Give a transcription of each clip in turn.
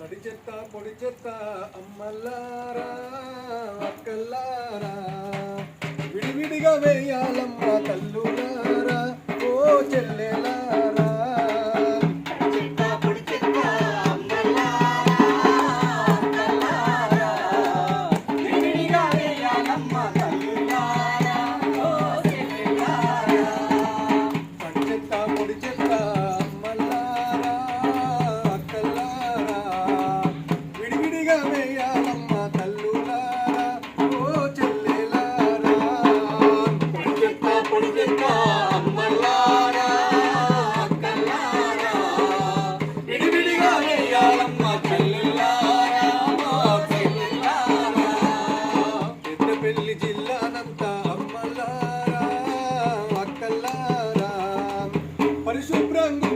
తడి చెత్త పొడి చెత్త అమ్మల్లారా అక్కల్లారా. విడివిడిగా వేయాలమ్మా తల్లురా.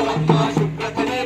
పాటించాలమ్మా శుభ్రతనే